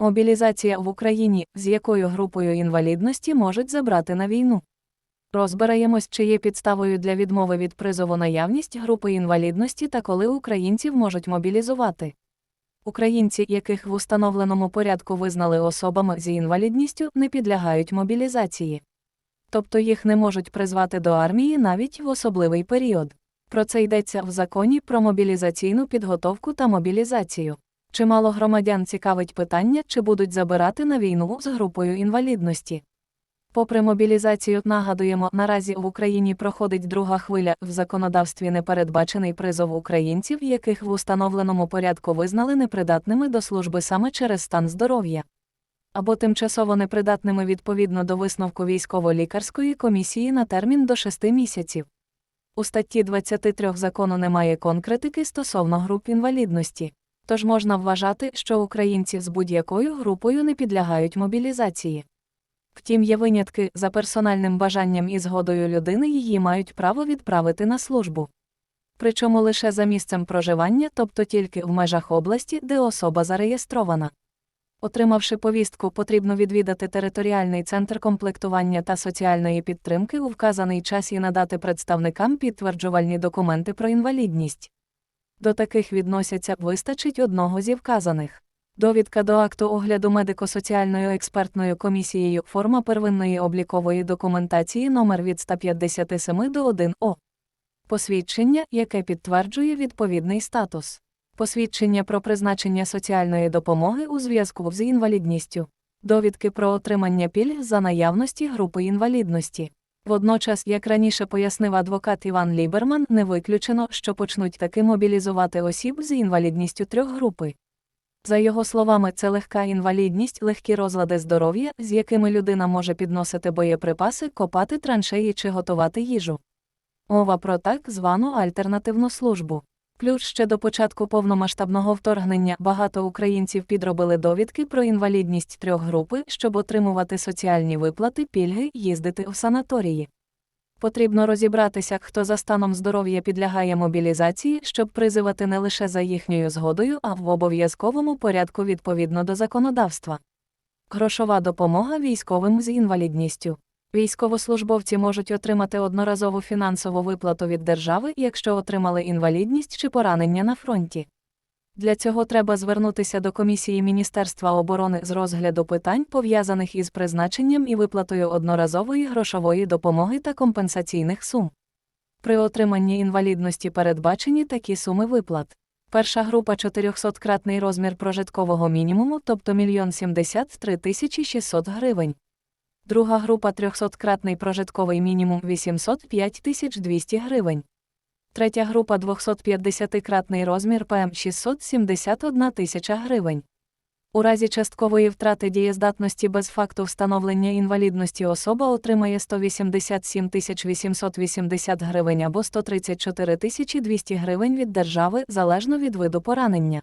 Мобілізація в Україні, з якою групою інвалідності можуть забрати на війну. Розбираємось, чи є підставою для відмови від призову наявність групи інвалідності та коли українців можуть мобілізувати. Українці, яких в установленому порядку визнали особами з інвалідністю, не підлягають мобілізації. Тобто їх не можуть призвати до армії навіть в особливий період. Про це йдеться в законі про мобілізаційну підготовку та мобілізацію. Чимало громадян цікавить питання, чи будуть забирати на війну з групою інвалідності. Попри мобілізацію, нагадуємо, наразі в Україні проходить друга хвиля в законодавстві непередбачений призов українців, яких в установленому порядку визнали непридатними до служби саме через стан здоров'я. Або тимчасово непридатними відповідно до висновку військово-лікарської комісії на термін до 6 місяців. У статті 23 закону немає конкретики стосовно груп інвалідності, тож можна вважати, що українці з будь-якою групою не підлягають мобілізації. Втім, є винятки за персональним бажанням і згодою людини її мають право відправити на службу. Причому лише за місцем проживання, тобто тільки в межах області, де особа зареєстрована. Отримавши повістку, потрібно відвідати територіальний центр комплектування та соціальної підтримки у вказаний час і надати представникам підтверджувальні документи про інвалідність. До таких відносяться вистачить одного зі вказаних. Довідка до акту огляду медико-соціальною експертною комісією форма первинної облікової документації номер від 157 до 1 О. Посвідчення, яке підтверджує відповідний статус. Посвідчення про призначення соціальної допомоги у зв'язку з інвалідністю. Довідки про отримання пільг за наявності групи інвалідності. Водночас, як раніше пояснив адвокат Іван Ліберман, не виключено, що почнуть таки мобілізувати осіб з інвалідністю трьох групи. За його словами, це легка інвалідність, легкі розлади здоров'я, з якими людина може підносити боєприпаси, копати траншеї чи готувати їжу. Мова про так звану альтернативну службу. Плюс ще до початку повномасштабного вторгнення багато українців підробили довідки про інвалідність трьох групи, щоб отримувати соціальні виплати, пільги, їздити в санаторії. Потрібно розібратися, хто за станом здоров'я підлягає мобілізації, щоб призивати не лише за їхньою згодою, а в обов'язковому порядку відповідно до законодавства. Грошова допомога військовим з інвалідністю. Військовослужбовці можуть отримати одноразову фінансову виплату від держави, якщо отримали інвалідність чи поранення на фронті. Для цього треба звернутися до комісії Міністерства оборони з розгляду питань, пов'язаних із призначенням і виплатою одноразової грошової допомоги та компенсаційних сум. При отриманні інвалідності передбачені такі суми виплат. Перша група 400-кратний розмір прожиткового мінімуму, тобто 1 73 тисячі 600 гривень. Друга група 300-кратний прожитковий мінімум 805 200 гривень. Третя група 250-кратний розмір ПМ 671 тисяча гривень. У разі часткової втрати дієздатності без факту встановлення інвалідності особа отримає 187 880 гривень або 134 200 гривень від держави залежно від виду поранення.